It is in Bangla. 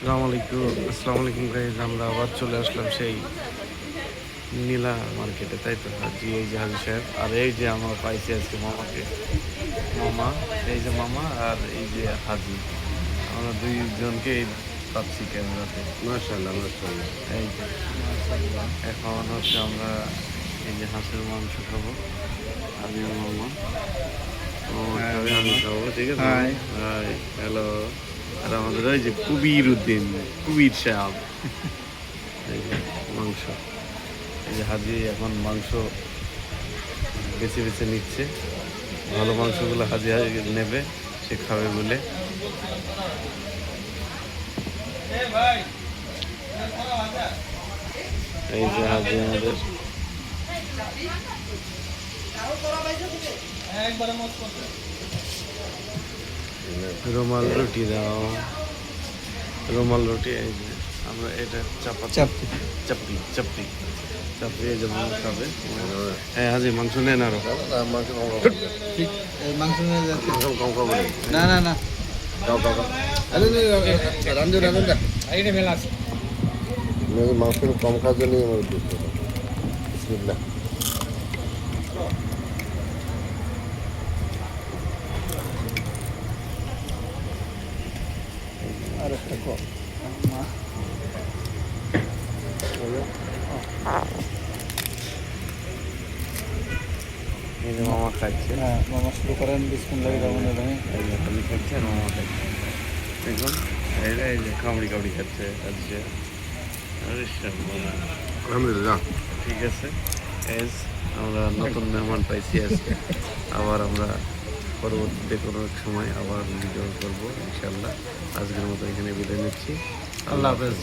আলাইকুম আসসালামু আলাইকুম গাইজ আমরা আবার চলে আসলাম সেই নীলা মার্কেটে তাই তো? হাজি এই যে হাজি সাহেব আর এই যে আমরা পাইছি আজকে মামাকে। মামা এই যে মামা আর এই যে হাজি। আমরা দুইজনকে পাচ্ছি ক্যামেরাতে। মাশাআল্লাহ মাশাআল্লাহ। এই যে এখন হচ্ছে আমরা এই যে হাঁসের মাংস খাব। মামা আমি খাব ঠিক আছে? Hi. Hi hello. আর আমাদের ওই যে কুবির উদ্দিন কুবির সাহেব। এই যে মাংস। এই যে হাজি এখন মাংস বেছে বেছে নিচ্ছে। ভালো মাংসগুলো হাজি হাজি নেবে সে খাবে বলে। এই যে হাজি আমাদের। রুমাল রুটি দাও। রুমাল রুটি এই যে আমরা এটা চাপাতি। চাপটি। চাপড়ি চাপড়ি চাপড়ি এই যে মাংস খাবে। হ্যাঁ হাজি মাংস নেন আরও। মাংস না না না। মাংস কম খাওয়ার জন্য আমার আর একটা কম এই যে মামা খাচ্ছে। হ্যাঁ মামা শুরু করেন আর মামা খাচ্ছে। দেখুন এই যে- এই যে কামড়ি কামড়ি খাচ্ছে আরে। আলহামদুলিল্লাহ। ঠিক আছে। আমরা নতুন মেহমান পাইছি আজকে। আবার আমরা পরবর্তীতে কোনো এক সময় আবার ভিডিও করব ইনশাল্লাহ আজকের মতো এখানে বিদায় নিচ্ছি। আল্লাহ হাফেজ।